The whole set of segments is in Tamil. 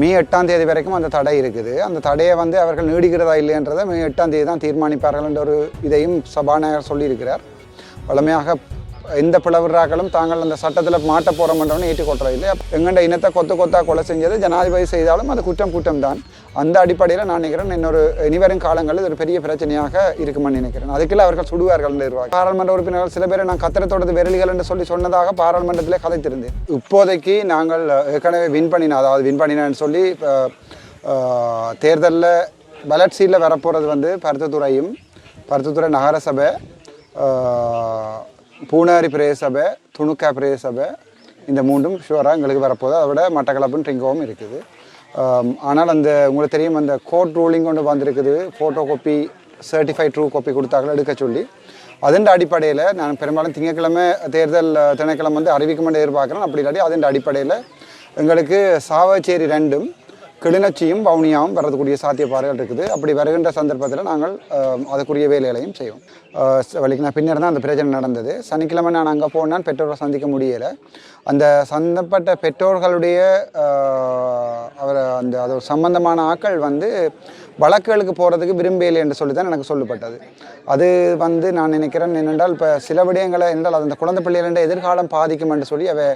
மே எட்டாம் தேதி வரைக்கும் அந்த தடை இருக்குது. அந்த தடையை வந்து அவர்கள் நீடிக்கிறதா இல்லைன்றதை மே எட்டாம் தேதி தான் தீர்மானிப்பார்கள் என்ற ஒரு இதையும் சபாநாயகர் சொல்லியிருக்கிறார். வழமையாக எந்த பிளவுறாக்களும் தாங்கள் அந்த சட்டத்தில் மாட்ட போகிறோம்ன்றவனு ஏற்றுக்கொள்றது இல்லை. எங்கண்ட இனத்தை கொத்து கொத்தா கொலை செஞ்சது ஜனாதிபதி செய்தாலும் அது குற்றம் குற்றம் தான். அந்த அடிப்படையில் நான் நினைக்கிறேன் இன்னொரு இனிவரும் காலங்களில் இது ஒரு பெரிய பிரச்சனையாக இருக்குமென்னு நினைக்கிறேன். அதுக்குள்ள அவர்கள் சுடுவார்கள் நிர்வாகம் பாராளுமன்ற உறுப்பினர்கள் சில பேர் நான் கத்திரத்தோடது விரலிகள் என்று சொல்லி சொன்னதாக பாராளுமன்றத்திலே கதைத்திருந்தேன். இப்போதைக்கு நாங்கள் ஏற்கனவே வின் பண்ணினோம் அதாவது வின் பண்ணினேன்னு சொல்லி தேர்தலில் பலட் சீட்டில் வரப்போகிறது வந்து பருத்தத்துறையும் பருத்தத்துறை நகரசபை பூனாரி பூனாரி பிரதேசபை துணுக்கா பிரதேசபை இந்த மூன்றும் ஷுவராக எங்களுக்கு வரப்போகுது. அதை விட மட்டக்களப்பும் ட்ரிங்கோவும் இருக்குது. ஆனால் அந்த உங்களுக்கு தெரியும் அந்த கோர்ட் ரூலிங் கொண்டு வந்திருக்குது. Photo copy certified true copy கொடுத்தாங்களோ எடுக்க சொல்லி. அதன் அடிப்படையில் நான் பெரும்பாலும் திங்கட்கிழமை தேர்தல் திணைக்கிழமை வந்து அறிவிக்குமென்று எதிர்பார்க்குறேன். அப்படி இல்லாட்டி அதன் அடிப்படையில் எங்களுக்கு சாவச்சேரி ரெண்டும் கிளிநொச்சியும் வவுனியாவும் வரதுக்கூடிய சாத்தியப்பாடுகள் இருக்குது. அப்படி வருகின்ற சந்தர்ப்பத்தில் நாங்கள் அதுக்குரிய வேலைகளையும் செய்வோம். அஹ், வழிக்கு நான் பின்னர் தான் அந்த பிரச்சனை நடந்தது. சனிக்கிழமை நான் அங்கே போனால் பெற்றோரை சந்திக்க முடியலை. அந்த சந்தப்பட்ட பெற்றோர்களுடைய அவர் அந்த அது ஒரு சம்பந்தமான ஆட்கள் வந்து வழக்குகளுக்கு போகிறதுக்கு விரும்பவில்லை என்று சொல்லி தான் எனக்கு சொல்லப்பட்டது அது வந்து நான் நினைக்கிறேன் என்னென்றால் இப்போ சில விடயங்களை என்றால் அந்த குழந்தை பிள்ளைகளின் எதிர்காலம் பாதிக்கும் என்று சொல்லி அவை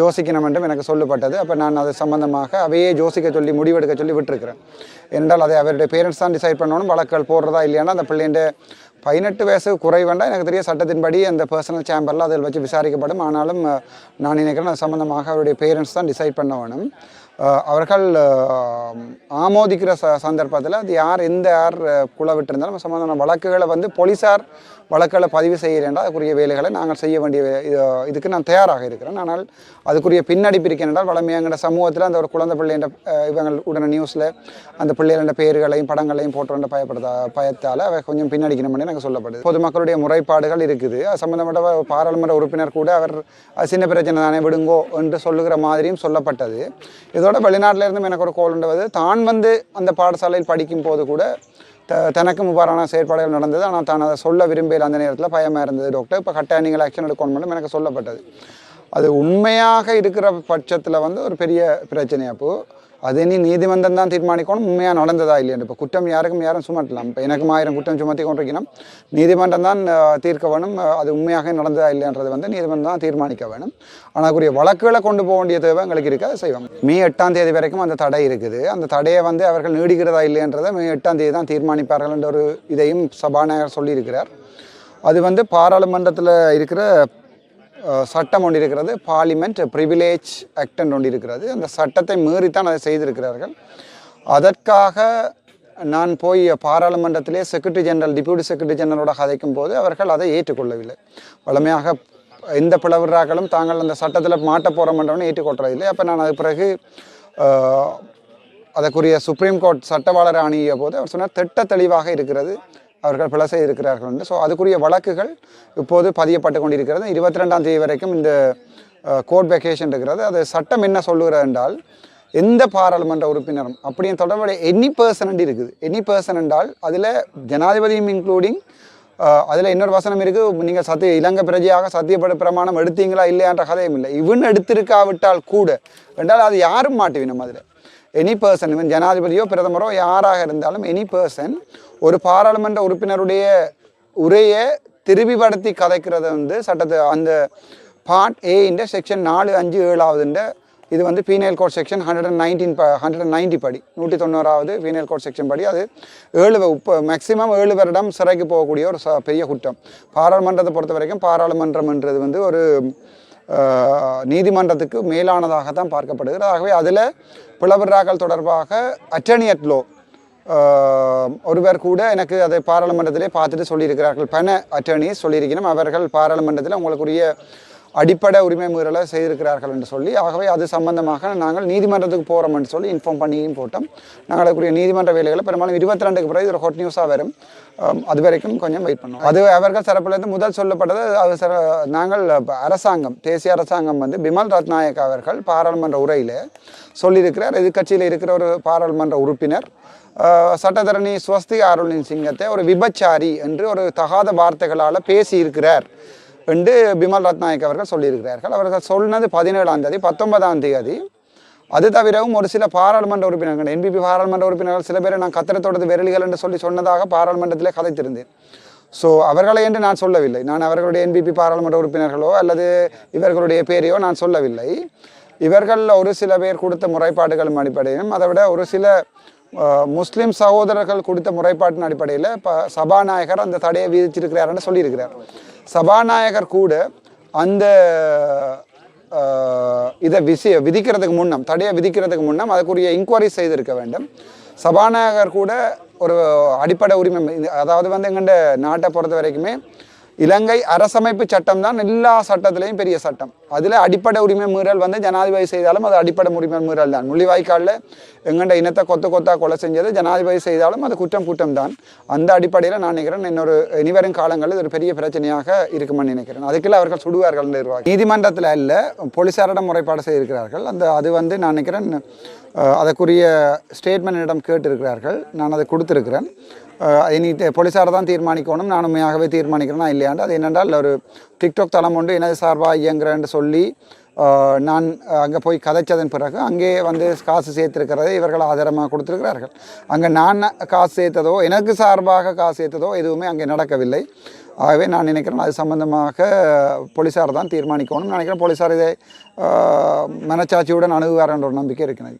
யோசிக்கணும் என்றும் எனக்கு சொல்லப்பட்டது அப்போ நான் அது சம்பந்தமாக அவையே யோசிக்க சொல்லி முடிவெடுக்க சொல்லி விட்டுருக்கிறேன். என்றால் அதை அவருடைய பேரண்ட்ஸ் தான் டிசைட் பண்ணணும் வழக்குகள் போடுறதா இல்லையானா அந்த பிள்ளைண்ட பதினெட்டு வயசு குறைவண்டா எனக்கு தெரிய சட்டத்தின்படி அந்த பர்சனல் சேம்பரில் அதில் வச்சு விசாரிக்கப்படும். ஆனாலும் நான் நினைக்கிறேன் அது சம்மந்தமாக அவருடைய பேரண்ட்ஸ் தான் டிசைட் பண்ண வேணும். அவர்கள் ஆமோதிக்கிற ச சந்தர்ப்பத்தில் அது யார் எந்த யார் குழ விட்டிருந்தாலும் சம்பந்தமான வழக்குகளை வந்து போலீஸார் வழக்குகளை பதிவு செய்கிறேன்டா அதுக்குரிய வேலைகளை நாங்கள் செய்ய வேண்டிய இதுக்கு நான் தயாராக இருக்கிறேன். ஆனால் அதுக்குரிய பின்னடிப்பு இருக்கேன் வளமையாங்கிற சமூகத்தில் அந்த ஒரு குழந்தை பிள்ளைன்ற இவங்க உடனே நியூஸில் அந்த பிள்ளைகள பேர்களையும் படங்களையும் போட்டு பயப்படுத்த பயத்தால் அவை கொஞ்சம் பின்னடிக்கணும்னு எனக்கு சொல்லப்படுது. பொதுமக்களுடைய முறைப்பாடுகள் இருக்குது. அது சம்மந்தப்பட்ட பாராளுமன்ற உறுப்பினர் கூட அவர் சின்ன பிரச்சனை தானே விடுங்கோ என்று சொல்லுகிற மாதிரியும் சொல்லப்பட்டது. இதோட வெளிநாட்டில இருந்தும் எனக்கு ஒரு கோல் உண்டுவது தான் வந்து அந்த பாடசாலையில் படிக்கும் போது கூட த தனக்கு முபாரான செயற்பாடுகள் நடந்தது. ஆனால் தான் அதை சொல்ல விரும்பியில் அந்த நேரத்தில் பயமாக இருந்தது டாக்டர் இப்போ கட்டாய நீங்கள் ஆக்ஷன் எடுக்கணும் எனக்கு சொல்லப்பட்டது. அது உண்மையாக இருக்கிற பட்சத்தில் வந்து ஒரு பெரிய பிரச்சனை அப்போது அது நீ நீதிமன்றம் தான் தீர்மானிக்கணும். உண்மையாக நடந்ததா இல்லையா? இப்போ குற்றம் யாருக்கும் யாரும் சுமட்டலாம் இப்போ எனக்கும் ஆயிரம் குற்றம் சுமத்தி கொண்டிருக்கணும் நீதிமன்றம் தான் தீர்க்க வேணும். அது உண்மையாக நடந்ததா இல்லைன்றது வந்து நீதிமன்றம் தான் தீர்மானிக்க வேணும். ஆனால் வழக்குகளை கொண்டு போக வேண்டிய தேவை எங்களுக்கு இருக்குது அதை செய்வோம். மே எட்டாம் தேதி வரைக்கும் அந்த தடை இருக்குது. அந்த தடையை வந்து அவர்கள் நீடிக்கிறதா இல்லைன்றதை மே எட்டாம் தேதி தான் தீர்மானிப்பார்கள் என்ற ஒரு இதையும் சபாநாயகர் சொல்லியிருக்கிறார். அது வந்து பாராளுமன்றத்தில் இருக்கிற சட்டம் ஒன்று இருக்கிறது பார்லிமெண்ட் ப்ரிவிலேஜ் ஆக்டன் ஒன்று இருக்கிறது அந்த சட்டத்தை மீறித்தான் அதை செய்திருக்கிறார்கள். அதற்காக நான் போய் பாராளுமன்றத்திலே செக்ரட்டரி ஜெனரல் டிப்யூட்டி செக்ரட்டரி ஜெனரலோட கதைக்கும் போது அவர்கள் அதை ஏற்றுக்கொள்ளவில்லை. வழமையாக எந்த பிளவுறாக்களும் தாங்கள் அந்த சட்டத்தில் மாட்ட போகிறோம்ன்றவனு ஏற்றுக்கொள்றதில்லை. அப்போ நான் அது பிறகு அதற்குரிய சுப்ரீம் கோர்ட் சட்டவாளர் அணிய போது அவர் சொன்னார் திட்ட தெளிவாக இருக்கிறது. அவர்கள் பிழை செய்திருக்கிறார்கள் என்று. ஸோ அதுக்குரிய வழக்குகள் இப்போது பதியப்பட்டு கொண்டிருக்கிறது. இருபத்தி ரெண்டாம் தேதி வரைக்கும் இந்த கோர்ட் வெக்கேஷன் இருக்கிறது. அது சட்டம் என்ன சொல்லுகிறது என்றால் எந்த பாராளுமன்ற உறுப்பினரும் அப்படியும் தொடர்புடைய எனி பர்சன் இருக்குது. எனி பர்சன் என்றால் அதில் ஜனாதிபதியும் இன்க்ளூடிங் அதில் இன்னொரு வசனம் இருக்குது நீங்கள் சத்திய இலங்கை பிரஜையாக சத்தியப்பட பிரமாணம் எடுத்தீங்களா இல்லையான்ற கதையும் இல்லை. இவன் எடுத்திருக்காவிட்டால் கூட என்றால் அது யாரும் மாட்டுவினம் அதில் எனி பர்சன் இவன் ஜனாதிபதியோ பிரதமரோ யாராக இருந்தாலும் எனி பர்சன் ஒரு பாராளுமன்ற உறுப்பினருடைய உரையை திருவிபடுத்தி கதைக்கிறது வந்து சட்டத்தை அந்த பார்ட் ஏன்ற இந்த செக்ஷன் நாலு அஞ்சு ஏழாவதுன்ற இது வந்து penal code section hundred and nineteen hundred and ninety படி நூற்றி தொண்ணூறாவது பீனல் கோட் செக்ஷன் படி. அது ஏழு இப்போ மேக்ஸிமம் ஏழு வருடம் சிறைக்கு போகக்கூடிய ஒரு ச பெரிய குற்றம். பாராளுமன்றத்தை பொறுத்த வரைக்கும் பாராளுமன்றம்ன்றது வந்து ஒரு நீதிமன்றத்துக்கு மேலானதாக தான் பார்க்கப்படுகிறது. ஆகவே அதில் பிளவிராக்கள் தொடர்பாக அட்டர்னி அட் லோ ஒருவர் கூட எனக்கு அதை பாராளுமன்றத்திலே பார்த்துட்டு சொல்லியிருக்கிறார்கள். பண அட்டர்னிஸ் சொல்லியிருக்கணும். அவர்கள் பாராளுமன்றத்தில் உங்களுக்குரிய அடிப்படை உரிமை மீறலை செய்திருக்கிறார்கள் என்று சொல்லி ஆகவே அது சம்பந்தமாக நாங்கள் நீதிமன்றத்துக்கு போகிறோம் என்று சொல்லி இன்ஃபார்ம் பண்ணியும் போட்டோம். நாங்கள் அதுக்குரிய நீதிமன்ற வேலைகளை பெரும்பாலும் இருபத்தி ரெண்டுக்கு பிறகு இதில் ஹாட் நியூஸாக வரும். அது வரைக்கும் கொஞ்சம் வெயிட் பண்ணுவோம். அது அவர்கள் தரப்பிலிருந்து முதல் சொல்லப்பட்டது அது சிற நாங்கள் அரசாங்கம் தேசிய அரசாங்கம் வந்து பிமல் ரத்நாயக் அவர்கள் பாராளுமன்ற உரையில் சொல்லியிருக்கிறார். எதிர்க்கட்சியில் இருக்கிற ஒரு பாராளுமன்ற உறுப்பினர் சட்டத்தரணி ஸ்வஸ்தி அருளின் சிங்கத்தை ஒரு விபச்சாரி என்று ஒரு தகாத வார்த்தைகளால் பேசியிருக்கிறார். என்று பிமல் ரத்நாயக் அவர்கள் சொல்லியிருக்கிறார்கள். அவர்கள் சொன்னது பதினேழாம் தேதி பத்தொன்பதாம் தேதி. அது தவிரவும் ஒரு சில பாராளுமன்ற உறுப்பினர்கள் என்பிபி பாராளுமன்ற உறுப்பினர்கள் சில பேரை நான் கத்திரத்தோடது விரலிகள் என்று சொல்லி சொன்னதாக பாராளுமன்றத்திலே கதைத்திருந்தேன். ஸோ அவர்களை என்று நான் சொல்லவில்லை. நான் அவர்களுடைய என்பிபி பாராளுமன்ற உறுப்பினர்களோ அல்லது இவர்களுடைய பேரையோ நான் சொல்லவில்லை. இவர்களில் ஒரு சில பேர் கொடுத்த முறைப்பாடுகளும் அடிப்படையும் அதை விட ஒரு சில முஸ்லீம் சகோதரர்கள் கொடுத்த முறைப்பாட்டின் அடிப்படையில் இப்போ சபாநாயகர் அந்த தடையை விதிச்சிருக்கிறாருன்னு சொல்லியிருக்கிறார். சபாநாயகர் கூட அந்த இதை விசி விதிக்கிறதுக்கு முன்னம் தடையை விதிக்கிறதுக்கு முன்னம் அதுக்குரிய இன்கொயரி செய்திருக்க வேண்டும். சபாநாயகர் கூட ஒரு அடிப்படை உரிமை அதாவது வந்து எங்கள்ட நாட்டை பொறுத்த வரைக்குமே இலங்கை அரசமைப்பு சட்டம் தான் எல்லா சட்டத்திலையும் பெரிய சட்டம். அதில் அடிப்படை உரிமை மீறல் வந்து ஜனாதிபதி செய்தாலும் அது அடிப்படை உரிமை மீறல் தான். முள்ளிவாய்க்காலில் எங்கண்ட இனத்தை கொத்து கொத்தா கொலை செஞ்சது ஜனாதிபதி செய்தாலும் அது குற்றம் குற்றம் தான். அந்த அடிப்படையில் நான் நினைக்கிறேன் இன்னொரு இனிவரும் காலங்களில் இது ஒரு பெரிய பிரச்சனையாக இருக்குமென்னு நினைக்கிறேன். அதுக்குள்ள அவர்கள் சுடுவார்கள் நிர்வாகம் நீதிமன்றத்தில் அல்ல போலீசாரிடம் முறைப்பாடு செய்திருக்கிறார்கள். அந்த அது வந்து நான் நினைக்கிறேன் அதற்குரிய ஸ்டேட்மெண்ட் என்னிடம் கேட்டிருக்கிறார்கள். நான் அதை கொடுத்துருக்கிறேன். இனி போலீஸார் தான் தீர்மானிக்கணும். நான் உண்மையாகவே தீர்மானிக்கிறேனா இல்லையாண்டு அது என்னென்றால் ஒரு டிக்டாக் தளம் ஒன்று எனது சார்பாக இயங்குறேன்னு சொல்லி நான் அங்கே போய் கதைச்சதன் பிறகு அங்கே வந்து காசு சேர்த்துருக்கிறதை இவர்கள் ஆதாரமாக கொடுத்துருக்கிறார்கள். அங்கே நான் காசு சேர்த்ததோ எனக்கு சார்பாக காசு சேர்த்ததோ எதுவுமே அங்கே நடக்கவில்லை. ஆகவே நான் நினைக்கிறேன் அது சம்பந்தமாக போலீஸார் தான் தீர்மானிக்கணும்னு நினைக்கிறேன். போலீஸார் இதை மனச்சாட்சியுடன் அணுகுவார் என்ற ஒரு நம்பிக்கை இருக்கிறது.